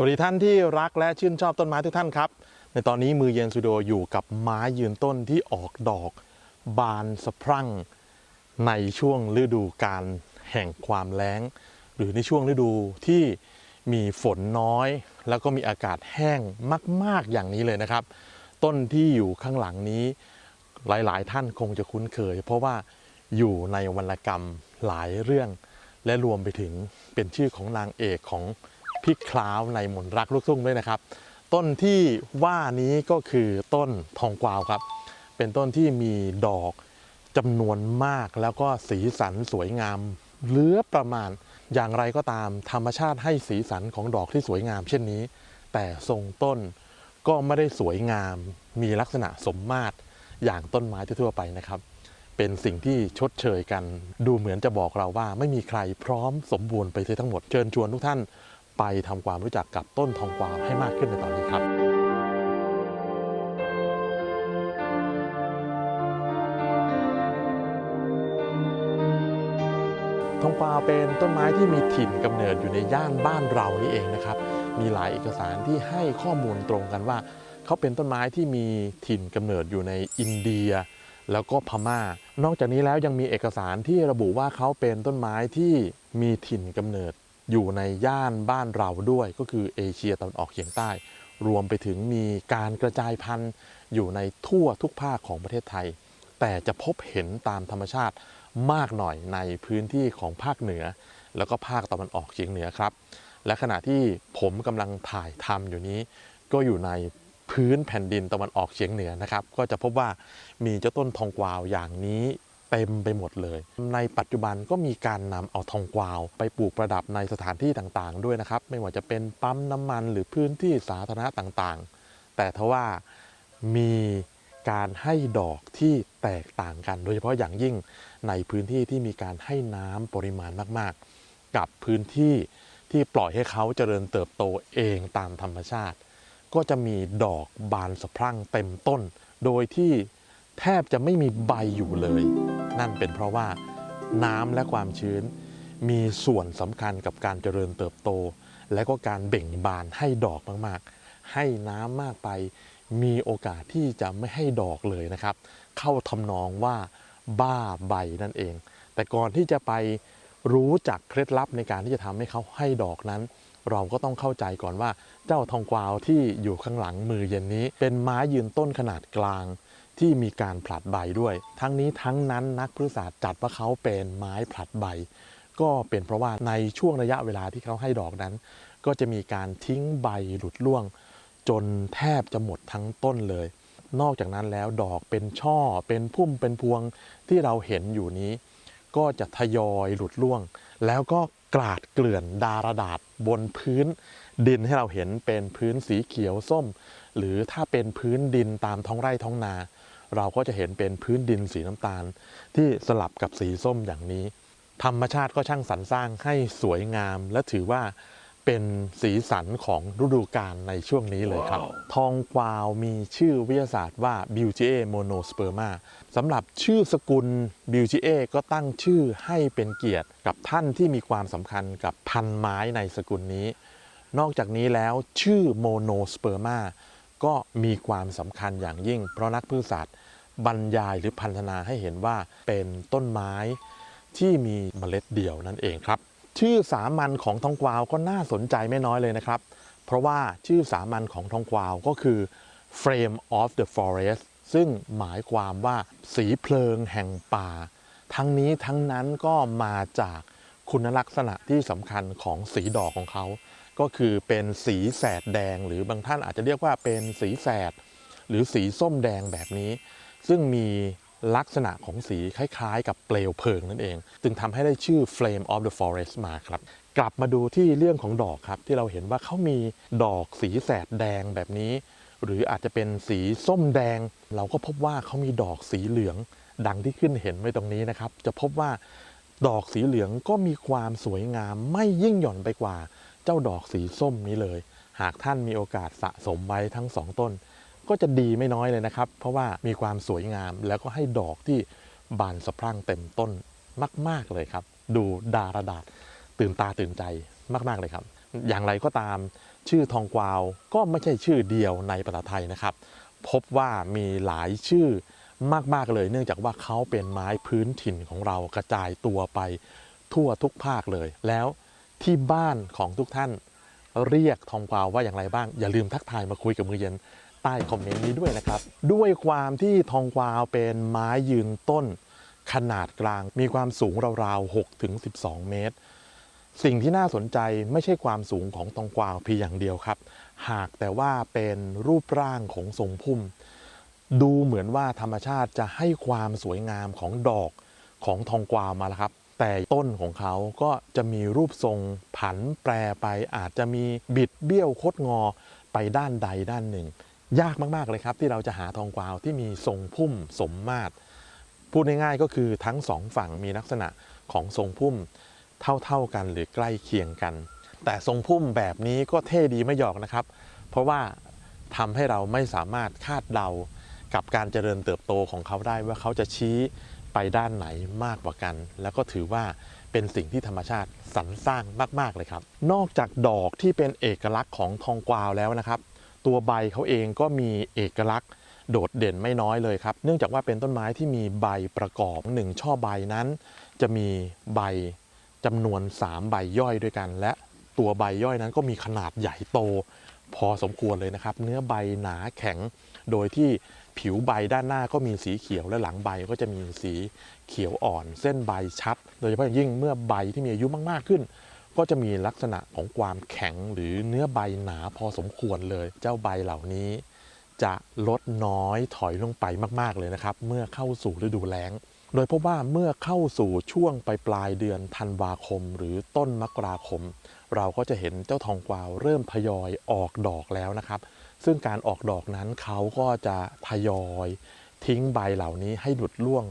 สวัสดีท่านที่รักและชื่นชอบต้นไม้ทุกท่านครับ ในตอนนี้มือเย็นสตูดิโออยู่กับไม้ยืนต้นที่ออกดอกบานสะพรั่ง ในช่วงฤดูการแห่งความแล้ง หรือในช่วงฤดูที่มีฝนน้อย แล้วก็มีอากาศแห้งมาก ๆ อย่างนี้เลยนะครับ ต้นที่อยู่ข้างหลังนี้ หลายๆ ท่านคงจะคุ้นเคย เพราะว่าอยู่ในวรรณกรรมหลายเรื่อง และรวมไปถึงเป็นชื่อของนางเอกของ พี่คล้าวในหมนรักลูกทุ่งด้วยนะครับ ต้นที่ว่านี้ก็คือต้นทองกวาวครับ เป็นต้นที่มีดอกจำนวนมากแล้วก็สีสันสวยงามเหลือประมาณอย่างไรก็ตามธรรมชาติให้สีสันของดอกที่สวยงาม เช่นนี้ แต่ทรงต้นก็ไม่ได้สวยงาม มีลักษณะสมมาตรอย่างต้นไม้ทั่วไปนะครับ เป็นสิ่งที่ชดเชยกัน ดูเหมือนจะบอกเราว่าไม่มีใครพร้อมสมบูรณ์ไปเสียทั้งหมด เชิญชวนทุกท่าน ไปทำความรู้จักกับต้นทองกวาวให้มากขึ้นในตอนนี้ครับทองกวาวเป็นต้นไม้ที่มีถิ่นกำเนิดอยู่ในย่านบ้านเรานี่เองนะครับ มีหลายเอกสารที่ให้ข้อมูลตรงกันว่า เขาเป็นต้นไม้ที่มีถิ่นกำเนิดอยู่ในอินเดีย แล้วก็พม่า นอกจากนี้แล้วยังมีเอกสารที่ระบุว่าเขาเป็นต้นไม้ที่มีถิ่นกำเนิด อยู่ในย่านบ้านเราด้วย ก็คือเอเชียตะวันออกเฉียงใต้ รวมไปถึงมีการกระจายพันธุ์อยู่ในทั่วทุกภาคของประเทศไทย แต่จะพบเห็นตามธรรมชาติมากหน่อยในพื้นที่ของภาคเหนือ แล้วก็ภาคตะวันออกเฉียงเหนือครับ และขณะที่ผมกำลังถ่ายทำอยู่นี้ ก็อยู่ในพื้นแผ่นดินตะวันออกเฉียงเหนือนะครับ ก็จะพบว่ามีเจ้าต้นทองกวาวอย่างนี้ เต็มไปหมดเลย ในปัจจุบันก็มีการนำเอาทองกวาว ไปปลูกประดับในสถานที่ต่างๆ ด้วยนะครับ ไม่ว่าจะเป็นปั๊มน้ำมันหรือพื้นที่สาธารณะต่างๆ แต่ทว่ามีการให้ดอกที่แตกต่างกัน โดยเฉพาะอย่างยิ่งในพื้นที่ที่มีการให้น้ำปริมาณมากๆ กับพื้นที่ที่ปล่อยให้เขาเจริญเติบโตเองตามธรรมชาติ ก็จะมีดอกบานสะพรั่งเต็มต้น โดยที่ แทบจะไม่มีใบอยู่เลย นั่นเป็นเพราะว่าน้ำและความชื้น มีส่วนสำคัญกับการเจริญเติบโต และก็การเบ่งบานให้ดอกมากๆ ให้น้ำมากไปมีโอกาสที่จะไม่ให้ดอกเลยนะครับ เข้าทำนองว่าบ้าใบนั่นเอง แต่ก่อนที่จะไปรู้จักเคล็ดลับในการที่จะทำให้เขาให้ดอกนั้น เราก็ต้องเข้าใจก่อนว่าเจ้าทองกวาวที่อยู่ข้างหลังมือเย็นนี้ เป็นไม้ยืนต้นขนาดกลาง ที่มีการผลัดใบด้วย ทั้งนี้ทั้งนั้นนักพฤกษศาสตร์จัดว่าเขาเป็นไม้ผลัดใบ ก็เป็นเพราะว่าในช่วงระยะเวลาที่เขาให้ดอกนั้น ก็จะมีการทิ้งใบหลุดร่วง จนแทบจะหมดทั้งต้นเลย นอกจากนั้นแล้วดอกเป็นช่อเป็นพุ่มเป็นพวงที่เราเห็นอยู่นี้ ก็จะทยอยหลุดร่วง แล้วก็กราดเกลื่อนดารดาษบนพื้น ดินให้เราเห็นเป็นพื้นสีเขียวส้ม หรือถ้าเป็นพื้นดินตามท้องไร่ท้องนา เราก็จะเห็นเป็นพื้นดินสีน้ำตาล ที่สลับกับสีส้มอย่างนี้ ธรรมชาติก็ช่างสรรสร้างให้สวยงาม และถือว่าเป็นสีสันของฤดูกาลในช่วงนี้เลยครับทองกวาวมีชื่อวิทยาศาสตร์ว่า b i u t i a monosperma สำหรับชื่อสกุล b i u t i a ก็ตั้งชื่อให้เป็นเกียรติกับท่านที่มีความสำคัญกับพันไม้ในสกุลนี้ นอกจากนี้แล้วชื่อ monosperma ก็มีความสำคัญอย่างยิ่ง เพราะนักพืชศาสตร์บรรยายหรือพันธนาให้เห็นว่าเป็นต้นไม้ที่มีเมล็ดเดี่ยวนั่นเองครับ ชื่อสามัญของทองกวาวก็น่าสนใจไม่น้อยเลยนะครับ เพราะว่าชื่อสามัญของทองกวาวก็คือ Frame of the Forest ซึ่งหมายความว่าสีเพลิงแห่งป่า ทั้งนี้ทั้งนั้นก็มาจากคุณลักษณะที่สำคัญของสีดอกของเขา ก็คือเป็นสีแสดแดง หรือบางท่านอาจจะเรียกว่าเป็นสีแสด หรือสีส้มแดงแบบนี้ ซึ่งมีลักษณะของสีคล้ายๆ กับเปลวเพลิงนั่นเอง จึงทำให้ได้ชื่อ Flame of the Forest มาครับ กลับมาดูที่เรื่องของดอกครับ ที่เราเห็นว่าเขามีดอกสีแสดแดงแบบนี้ หรืออาจจะเป็นสีส้มแดง เราก็พบว่าเขามีดอกสีเหลือง ดังที่ขึ้นเห็นไว้ตรงนี้นะครับ จะพบว่าดอกสีเหลืองก็มีความสวยงามไม่ยิ่งหย่อนไปกว่า เจ้าดอกสีส้มนี้เลย หากท่านมีโอกาสสะสมไว้ทั้งสองต้น ก็จะดีไม่น้อยเลยนะครับ เพราะว่ามีความสวยงามแล้วก็ให้ดอกที่บานสะพรั่งเต็มต้นมาก ๆเลยครับ ดูดารดาษตื่นตาตื่นใจมาก ๆเลยครับ อย่างไรก็ตามชื่อทองกวาวก็ไม่ใช่ชื่อเดียวในประเทศไทยนะครับ พบว่ามีหลายชื่อมาก ๆ เลย เนื่องจากว่าเขาเป็นไม้พื้นถิ่นของเรากระจายตัวไปทั่วทุกภาคเลย แล้ว ที่บ้านของทุกท่าน เรียกทองกวาวว่าอย่างไรบ้าง อย่าลืมทักทายมาคุยกับมือเย็นใต้คอมเมนต์นี้ด้วยนะครับ ด้วยความที่ทองกวาวเป็นไม้ยืนต้น ขนาดกลางมีความสูงราวๆ6ถึง12 เมตร สิ่งที่น่าสนใจไม่ใช่ความสูงของทองกวาวเพียงอย่างเดียวครับ หากแต่ว่าเป็นรูปร่างของทรงพุ่ม ดูเหมือนว่าธรรมชาติจะให้ความสวยงามของดอกของทองกวาวมาแล้วครับ แต่ต้นของเขาก็จะมีรูปทรงผันแปรไปอาจจะมีบิดเบี้ยวคดงอไปด้านใดด้านหนึ่ง ยากมากๆเลยครับ ที่เราจะหาทองกวาวที่มีทรงพุ่มสมมาตรพูดง่ายๆก็คือทั้งสองฝั่งมีลักษณะของทรงพุ่มเท่าๆกันหรือใกล้เคียงกัน แต่ทรงพุ่มแบบนี้ก็เท่ดีไม่หยอกนะครับ เพราะว่าทำให้เราไม่สามารถคาดเดากับการเจริญเติบโตของเขาได้ว่าเขาจะชี้ ไปด้านไหนมากกว่ากัน แล้วก็ถือว่าเป็นสิ่งที่ธรรมชาติสรรสร้างมาก ๆ เลยครับ นอกจากดอกที่เป็นเอกลักษณ์ของทองกวาวแล้วนะครับ ตัวใบเขาเองก็มีเอกลักษณ์โดดเด่นไม่น้อยเลยครับ เนื่องจากว่าเป็นต้นไม้ที่มีใบประกอบหนึ่งช่อใบนั้น จะมีใบจำนวน 3 ใบย่อยด้วยกัน และตัวใบย่อยนั้นก็มีขนาดใหญ่โต พอสมควรเลยนะครับ เนื้อใบหนาแข็ง โดยที่ ผิวใบด้านหน้าก็มีสีเขียวและหลังใบก็จะมีสีเขียวอ่อน เส้นใบชัด โดยเฉพาะอย่างยิ่งเมื่อใบที่มีอายุมากๆขึ้น ก็จะมีลักษณะของความแข็งหรือเนื้อใบหนาพอสมควรเลย เจ้าใบเหล่านี้ จะลดน้อยถอยลงไปมากๆเลยนะครับ เมื่อเข้าสู่ฤดูแล้ง โดยพบว่าเมื่อเข้าสู่ช่วงปลายปลายเดือนธันวาคม หรือต้นมกราคม เราก็จะเห็นเจ้าทองกวาวเริ่มทยอยออกดอกแล้วนะครับ ซึ่งการออกดอกนั้นเขาก็จะทยอยทิ้งใบเหล่านี้ให้หลุดร่วง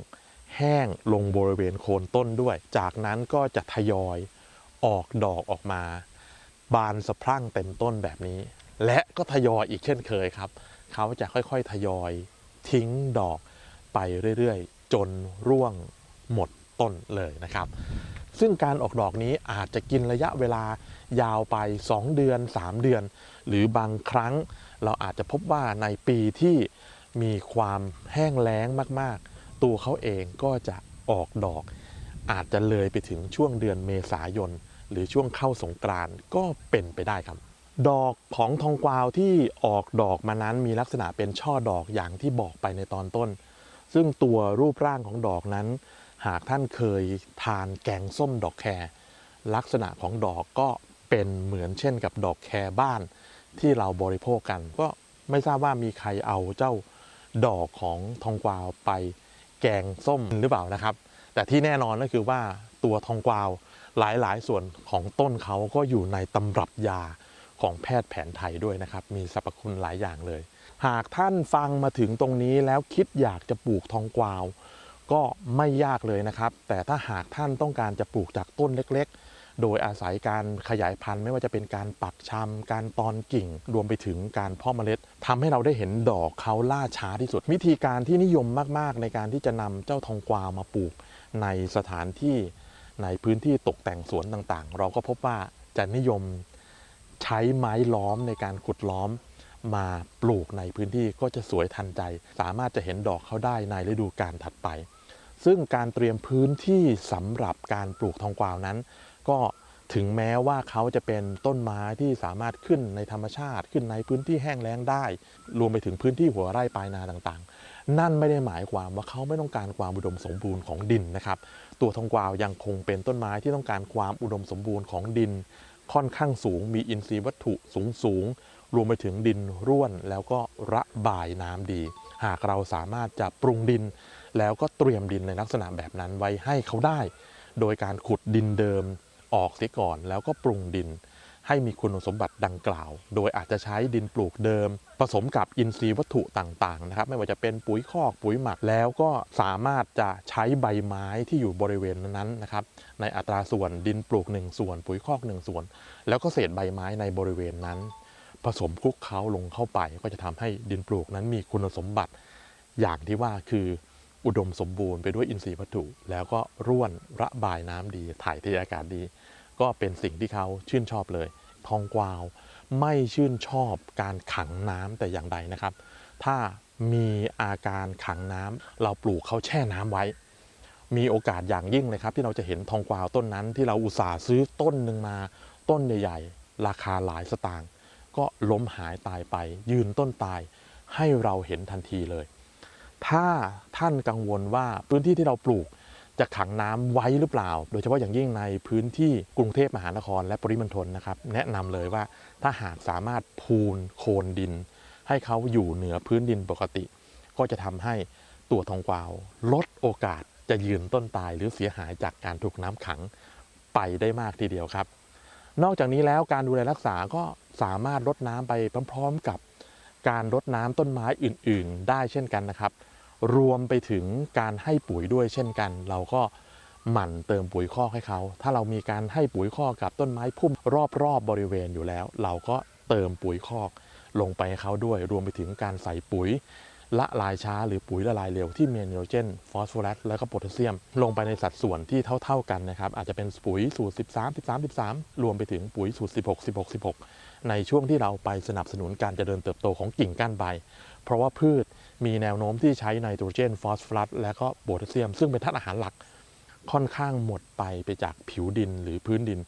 แห้งลงบริเวณโคนต้นด้วย จากนั้นก็จะทยอยออกดอกออกมา บานสะพรั่งเต็มต้นแบบนี้ และก็ทยอยอีกเช่นเคยครับ เขาจะค่อยๆทยอยทิ้งดอกไปเรื่อยๆ จนร่วงหมดต้นเลยนะครับ ซึ่งการออกดอกนี้อาจจะกินระยะเวลายาวไป 2 เดือน 3 เดือน หรือบางครั้ง เราอาจจะพบว่าในปีที่มีความแห้งแล้งมากๆ ตัวเขาเองก็จะออกดอก อาจจะเลยไปถึงช่วงเดือนเมษายน หรือช่วงเข้าสงกรานต์ก็เป็นไปได้ครับ ดอกของทองกวาวที่ออกดอกมานั้นมีลักษณะเป็นช่อดอกอย่างที่บอกไปในตอนต้น ซึ่งตัวรูปร่างของดอกนั้น หากท่านเคยทานแกงส้มดอกแครลักษณะของดอกก็เป็นเหมือนเช่นกับดอกแครบ้าน ที่เราบริโภคกัน ก็ไม่ทราบว่ามีใครเอาเจ้าดอกของทองกวาวไปแกงส้มหรือเปล่านะครับ แต่ที่แน่นอนก็คือว่าตัวทองกวาวหลายๆ ส่วนของต้นเขาก็อยู่ในตำรับยาของแพทย์แผนไทยด้วยนะครับ มีสรรพคุณหลายอย่างเลย หากท่านฟังมาถึงตรงนี้แล้วคิดอยากจะปลูกทองกวาว ก็ไม่ยากเลยนะครับ แต่ถ้าหากท่านต้องการจะปลูกจากต้นเล็กๆ โดยอาศัยการขยายพันธุ์ไม่ว่าจะเป็นการปักชำการตอนกิ่ง รวมไปถึงการเพาะเมล็ดทำให้เราได้เห็นดอกเขาล่าช้าที่สุด วิธีการที่นิยมมาก ๆ ในการที่จะนำเจ้าทองกวาวมาปลูกในสถานที่ในพื้นที่ตกแต่งสวนต่างๆ เราก็พบว่าจะนิยมใช้ไม้ล้อมในการขุดล้อมมาปลูกในพื้นที่ก็จะสวยทันใจ สามารถจะเห็นดอกเขาได้ในฤดูกาลถัดไป ซึ่งการเตรียมพื้นที่สำหรับการปลูกทองกวาวนั้น ก็ถึงแม้ว่าเขาจะเป็นต้นไม้ที่สามารถขึ้นในธรรมชาติ ขึ้นในพื้นที่แห้งแล้งได้ รวมไปถึงพื้นที่หัวไร่ปลายนาต่างๆ นั่นไม่ได้หมายความว่าเขาไม่ต้องการความอุดมสมบูรณ์ของดินนะครับ ตัวทองกวาวยังคงเป็นต้นไม้ที่ต้องการความอุดมสมบูรณ์ของดิน ค่อนข้างสูงมีอินทรีย์วัตถุสูงสูงรวมไปถึงดินร่วนแล้วก็ระบายน้ำดี หากเราสามารถจะปรุงดิน แล้วก็เตรียมดินในลักษณะแบบนั้นไว้ให้เขาได้ โดยการขุดดินเดิม ออกเสียก่อน แล้วก็ปรุงดิน ให้มีคุณสมบัติดังกล่าว โดยอาจจะใช้ดินปลูกเดิม ผสมกับอินทรีย์วัตถุต่างๆนะครับไม่ว่าจะเป็นปุ๋ยคอกปุ๋ยหมักแล้วก็สามารถจะใช้ใบไม้ที่อยู่บริเวณนั้นนะครับในอัตราส่วนดินปลูก 1 ส่วน ปุ๋ยคอก 1 ส่วน แล้วก็เศษใบไม้ในบริเวณนั้น ผสมคลุกเคล้าลงเข้าไป ก็จะทำให้ดินปลูกนั้นมีคุณสมบัติอย่างที่ว่าคือ อุดมสมบูรณ์ไปด้วยอินทรีย์วัตถุ แล้วก็ร่วนระบายน้ำดีถ่ายเทอากาศดี ก็เป็นสิ่งที่เขาชื่นชอบเลย ทองกวาวไม่ชื่นชอบการขังน้ำแต่อย่างใดนะครับ ถ้ามีอาการขังน้ำเราปลูกเขาแช่น้ำไว้ มีโอกาสอย่างยิ่งเลยครับ ที่เราจะเห็นทองกวาวต้นนั้น ที่เราอุตส่าห์ซื้อต้นหนึ่งมาต้นใหญ่ๆ ราคาหลายสตางค์ก็ล้มหายตายไป ยืนต้นตายให้เราเห็นทันทีเลย ถ้าท่านกังวลว่าพื้นที่ที่เราปลูกจะขังน้ำไว้หรือเปล่า โดยเฉพาะอย่างยิ่งในพื้นที่กรุงเทพมหานครและปริมณฑลนะครับ แนะนำเลยว่าถ้าหากสามารถพูนโคนดิน ให้เขาอยู่เหนือพื้นดินปกติ ก็จะทำให้ตัวทองกวาวลดโอกาสจะยืนต้นตายหรือเสียหายจากการถูกน้ำขังไปได้มากทีเดียวครับ นอกจากนี้แล้วการดูแลรักษาก็สามารถลดน้ำไปพร้อม ๆ กับ การรดน้ำต้นไม้อื่น ๆ ได้เช่นกันนะครับ รวมไปถึงการให้ปุ๋ยด้วยเช่นกัน เราก็หมั่นเติมปุ๋ยคอกให้เขา ถ้าเรามีการให้ปุ๋ยคอกกับต้นไม้พุ่มรอบๆบบริเวณอยู่แล้ว เราก็เติมปุ๋ยคอกลงไปให้เขาด้วย รวมไปถึงการใส่ปุ๋ย ละลายช้าหรือปุ๋ยละลายเร็วที่มีไนโตรเจน ฟอสฟอรัส และก็โพแทสเซียม ลงไปในสัดส่วนที่เท่า ๆกันนะครับ อาจจะเป็นปุ๋ยสูตร 13 13 13 รวมไปถึงปุ๋ยสูตร 16 16 16 ในช่วงที่เราไปสนับสนุนการเจริญเติบโตของกิ่งก้านใบ เพราะว่าพืชมีแนวโน้มที่ใช้ไนโตรเจน ฟอสฟอรัส และก็โพแทสเซียม ซึ่งเป็นธาตุอาหารหลัก ค่อนข้างหมดไปไปจากผิวดินหรือพื้นดิน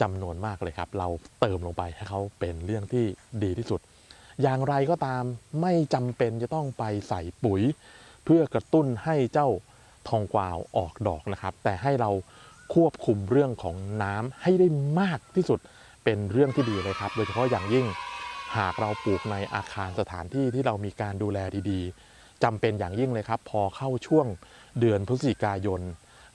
จำนวนมากเลยครับ เราเติมลงไปให้เขาเป็นเรื่องที่ดีที่สุด อย่างไรก็ตามไม่จำเป็นจะต้องไปใส่ปุ๋ย เพื่อกระตุ้นให้เจ้าทองกวาวออกดอกนะครับ แต่ให้เราควบคุมเรื่องของน้ำให้ได้มากที่สุดเป็นเรื่องที่ดีเลยครับ โดยเฉพาะอย่างยิ่งหากเราปลูกในอาคารสถานที่ที่เรามีการดูแลดีๆจำเป็นอย่างยิ่งเลยครับ พอเข้าช่วงเดือนพฤศจิกายน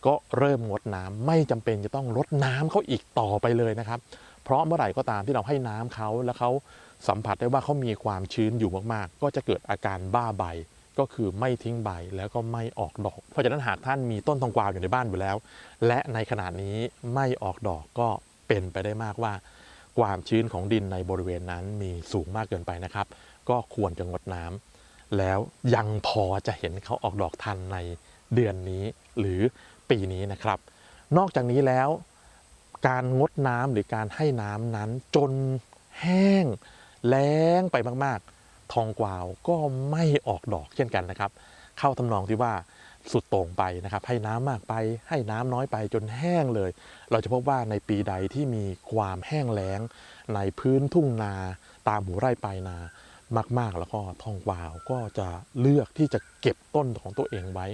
ก็เริ่มงดน้ำไม่จำเป็นจะต้องลดน้ำเขาอีกต่อไปเลยนะครับ เพราะเมื่อไหร่ก็ตามที่เราให้น้ำเขาแล้วเขาสัมผัสได้ว่าเขามีความชื้นอยู่มากๆ ก็จะเกิดอาการบ้าใบก็คือไม่ทิ้งใบแล้วก็ไม่ออกดอก เพราะฉะนั้นหากท่านมีต้นทองกวาวอยู่ในบ้านอยู่แล้ว และในขณะนี้ไม่ออกดอกก็เป็นไปได้มากว่า ความชื้นของดินในบริเวณนั้นมีสูงมากเกินไปนะครับ ก็ควรจะงดน้ำแล้วยังพอจะเห็นเขาออกดอกทันในเดือนนี้ หรือปีนี้นะครับ นอกจากนี้แล้ว การงดน้ำหรือการให้น้ำนั้นจนแห้งแล้งไปมากๆ ทองกวาวก็ไม่ออกดอกเช่นกันนะครับ เข้าทำนองที่ว่าสุดโต่งไปนะครับ ให้น้ำมากไป ให้น้ำน้อยไปจนแห้งเลย เราจะพบว่าในปีใดที่มีความแห้งแล้ง ในพื้นทุ่งนาตามหูไร่ปลายนามากๆ แล้วก็ทองกวาวก็จะเลือกที่จะเก็บต้นของตัวเองไว้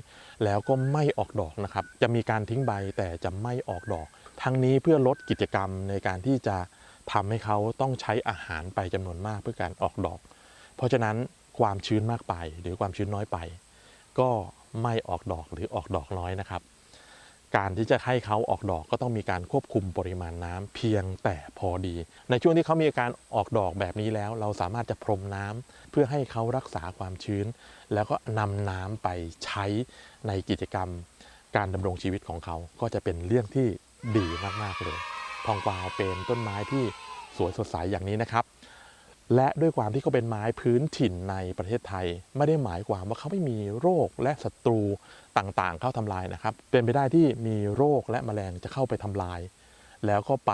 แล้วก็ไม่ออกดอกนะครับ จะมีการทิ้งใบแต่จะไม่ออกดอก ทั้งนี้เพื่อลดกิจกรรมในการที่จะทำให้เขาต้องใช้อาหารไปจำนวนมากเพื่อการออกดอก เพราะฉะนั้นความชื้นมากไปหรือความชื้นน้อยไป ก็ไม่ออกดอกหรือออกดอกน้อยนะครับ การที่จะให้เขาออกดอกก็ต้องมีการควบคุมปริมาณน้ำเพียงแต่พอดี ในช่วงที่เขามีอาการออกดอกแบบนี้แล้ว เราสามารถจะพรมน้ำเพื่อให้เขารักษาความชื้น แล้วก็นำน้ำไปใช้ในกิจกรรม การดำรงชีวิตของเขาก็จะเป็นเรื่องที่ ดีมากๆเลย ทองกวาวเป็นต้นไม้ที่สวยสดใสอย่างนี้นะครับ และด้วยความที่เขาเป็นไม้พื้นถิ่นในประเทศไทย ไม่ได้หมายความว่าเขาไม่มีโรคและศัตรูต่างๆ เข้าทำลายนะครับ เป็นไปได้ที่มีโรคและแมลงจะเข้าไปทำลาย แล้วก็ไป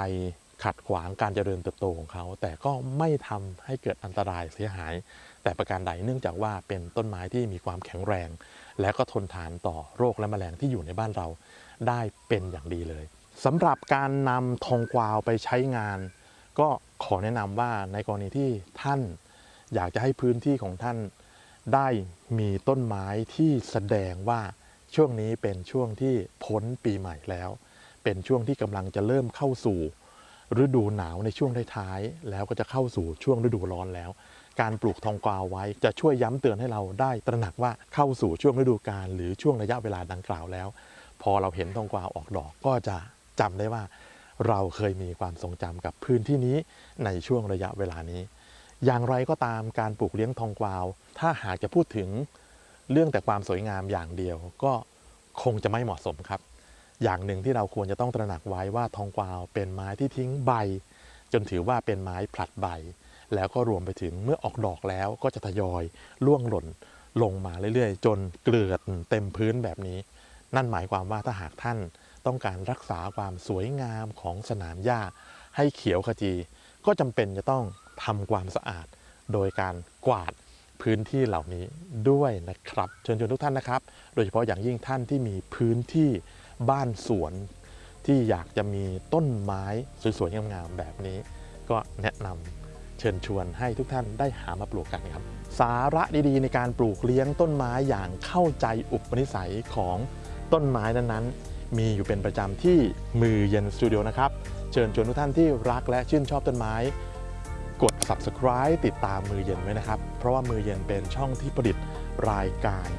ขัดขวางการเจริญเติบโตของเขา แต่ก็ไม่ทำให้เกิดอันตรายเสียหาย แต่ประการใดเนื่องจากว่าเป็นต้นไม้ที่มีความแข็งแรง และก็ทนทานต่อโรคและแมลงที่อยู่ในบ้านเราได้เป็นอย่างดีเลย สำหรับการนำทองกวาวไปใช้งาน ก็ขอแนะนำว่าในกรณีที่ท่านอยากจะให้พื้นที่ของท่านได้มีต้นไม้ที่แสดงว่าช่วงนี้เป็นช่วงที่พ้นปีใหม่แล้ว เป็นช่วงที่กำลังจะเริ่มเข้าสู่ฤดูหนาวในช่วงท้ายๆแล้วก็จะเข้าสู่ช่วงฤดูร้อนแล้ว การปลูกทองกวาวไว้จะช่วยย้ำเตือนให้เราได้ตระหนักว่าเข้าสู่ช่วงฤดูกาลหรือช่วงระยะเวลาดังกล่าวแล้ว พอเราเห็นทองกวาวออกดอกก็จะ จำได้ว่า เราเคยมีความทรงจำกับพื้นที่นี้ในช่วงระยะเวลานี้ อย่างไรก็ตามการปลูกเลี้ยงทองกวาว ถ้าหากจะพูดถึงเรื่องแต่ความสวยงามอย่างเดียว ก็คงจะไม่เหมาะสมครับ อย่างหนึ่งที่เราควรจะต้องตระหนักไว้ว่าทองกวาวเป็นไม้ที่ทิ้งใบ จนถือว่าเป็นไม้ผลัดใบ แล้วก็รวมไปถึงเมื่อออกดอกแล้วก็จะทยอยล่วงหล่นลงมาเรื่อยๆ จนเกลือดเต็มพื้นแบบนี้ นั่นหมายความว่าถ้าหากท่าน ต้องการรักษาความสวยงามของสนามหญ้าให้เขียวขจี ก็จำเป็นจะต้องทำความสะอาด โดยการกวาดพื้นที่เหล่านี้ด้วยนะครับเชิญชวนทุกท่านนะครับ โดยเฉพาะอย่างยิ่งท่านที่มีพื้นที่บ้านสวน ที่อยากจะมีต้นไม้สวยๆงามๆแบบนี้ ก็แนะนำเชิญชวนให้ทุกท่านได้หามาปลูกกันครับ สาระดีๆ ในการปลูกเลี้ยงต้นไม้อย่างเข้าใจอุปนิสัยของต้นไม้นั้นๆ มีอยู่เป็นประจำที่มือเย็นสตูดิโอนะครับ เชิญชวนทุกท่านที่รักและชื่นชอบต้นไม้ กด subscribe ติดตามมือเย็นไว้นะครับ เพราะว่ามือเย็นเป็นช่องที่ผลิตรายการ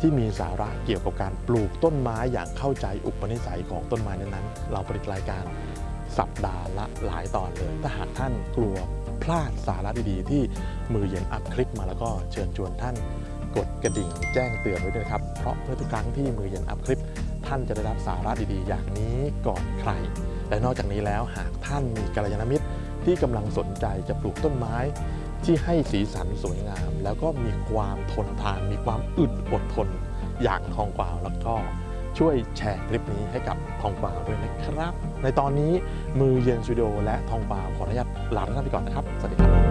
ที่มีสาระเกี่ยวกับการปลูกต้นไม้อย่างเข้าใจอุปนิสัยของต้นไม้นั้นๆ เราผลิตรายการสัปดาห์ละหลายตอนเลย ถ้าหากท่านกลัวพลาดสาระดีๆ ที่มือเย็นอัพคลิปมาแล้วก็เชิญชวนท่าน กดกระดิ่งแจ้งเตือนไว้ด้วยนะครับ เพราะเมื่อทุกครั้งที่มือเย็นอัพคลิป ท่านจะได้รับสาระดีๆ อย่างนี้ก่อนใคร และนอกจากนี้แล้วหากท่านมีกัลยาณมิตรที่กำลังสนใจจะปลูกต้นไม้ ที่ให้สีสันสวยงาม แล้วก็มีความทนทาน มีความอึดอดทน อย่างทองกวาวแล้วก็ช่วยแชร์คลิปนี้ให้กับทองกวาวด้วยนะครับ ในตอนนี้มือเย็นสตูดิโอและทองกวาวขออนุญาตลาท่านไปก่อนนะครับ สวัสดีครับ